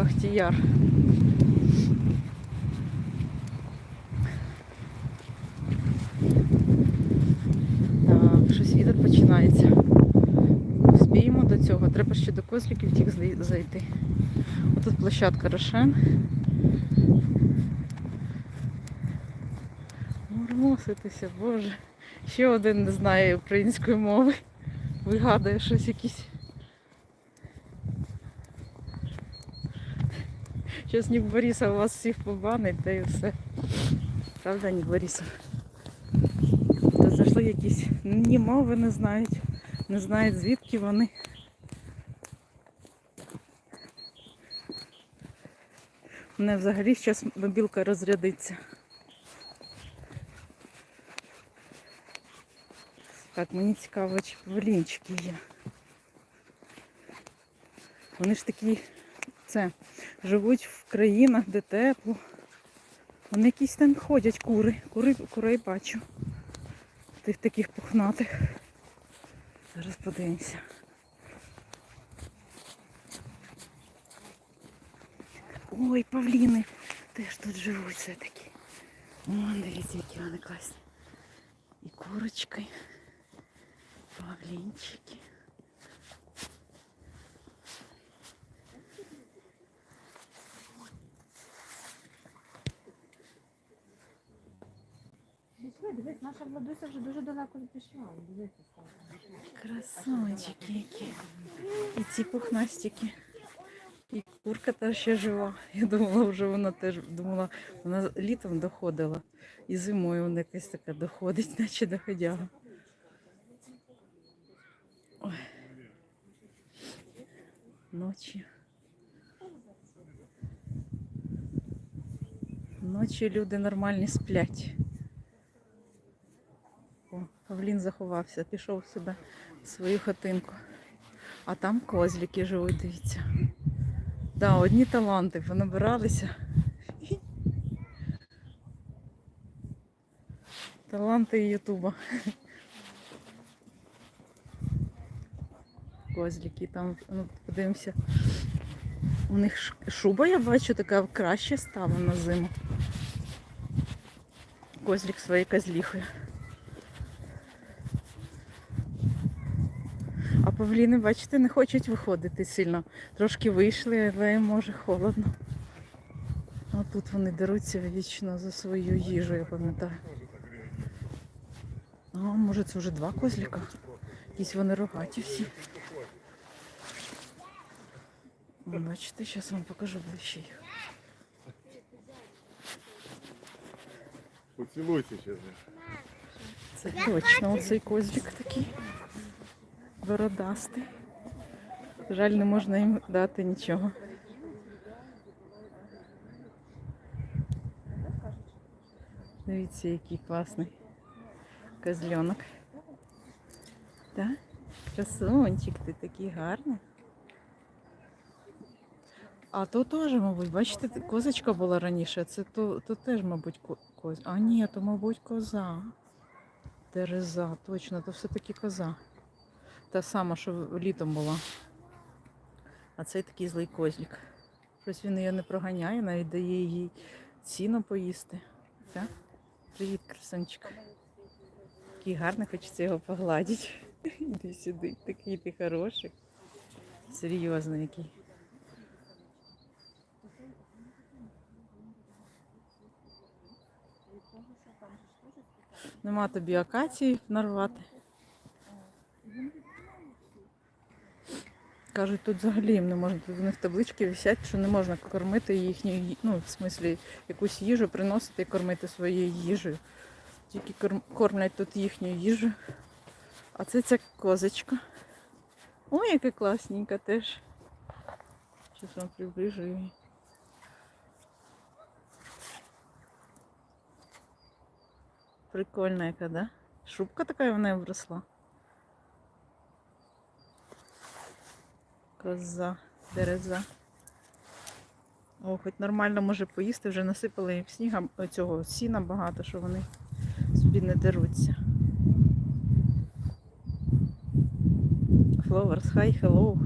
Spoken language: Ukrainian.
Бахтіяр. Так, щось вітер починається. Вспіємо до цього. Треба ще до козликів тих зайти. Отут площадка Рошен. Мурмоситися, боже. Ще один не знає української мови. Вигадує щось якісь. Зараз Нік Борисов вас всіх побанить, та і все. Правда, Нік Борисов? Та зайшли якісь ні мови не знають, не знають звідки вони. У мене взагалі зараз мобілка розрядиться. Так, мені цікаво, чи павлінчики є. Вони ж такі, це, живуть в країнах, де тепло. Вони якісь там ходять кури. Кури, курей бачу. Тих таких пухнатих. Зараз подивимося. Ой, павліни теж тут живуть все-таки. Вон, дивіться, які вони класні. І курочки, павлінчики. Дивись, дивись, наша владуся вже дуже далеко пішла. Дивіться, Красунчики які. І ці пухнастики. І курка теж ще жива. Я думала, вже вона теж думала, вона літом доходила. І зимою вона якась така доходить, наче доходяга. Ночі. Ночі люди нормальні сплять. Павлін заховався, пішов себе в свою хатинку. А там козлики живуть, дивіться. Да, одні таланти понабиралися. Таланти Ютуба. Козлики там, ну, подивимося. У них шуба, я бачу, така краще стала на зиму. Козлик своєю козліхою. Павліни, бачите, не хочуть виходити сильно. Трошки вийшли, але може холодно. А тут вони деруться вічно за свою їжу, я пам'ятаю. А, може це вже два козліка? Якісь вони рогаті всі. Бачите, зараз вам покажу ближче їх. Поцілуйся ще. Це точно оцей козлик такий. Бородастий. Жаль, не можна їм дати нічого. Дивіться, який класний козленок. Так? Красунчик, ти такий гарний. А то теж, мабуть, бачите, козочка була раніше, це то, то теж, мабуть, ко- коз. А ні, то, мабуть, коза. Дереза, точно, то все-таки коза. Та сама, що літом була. А цей такий злий козлик. Щось він її не проганяє, навіть дає їй сіно поїсти. Так? Привіт, красунчик. Такий гарний, хочеться його погладити. Іди сюди, такий ти хороший. Серйозний який. Нема тобі акації нарвати. Кажуть, тут взагалі їм не можна, тут у них таблички висять, що не можна кормити їхню, ну, в смислі, якусь їжу приносити і кормити своєю їжею. Тільки кормлять тут їхню їжу. А це ця козочка. Ой, яка класненька теж. Зараз вам приближу її. Прикольна яка, да? Шубка така в неї вросла. Коза, дереза. О, хоч нормально може поїсти, вже насипали їм сніга цього сіна багато, що вони собі не деруться. Flowers, hi, hello.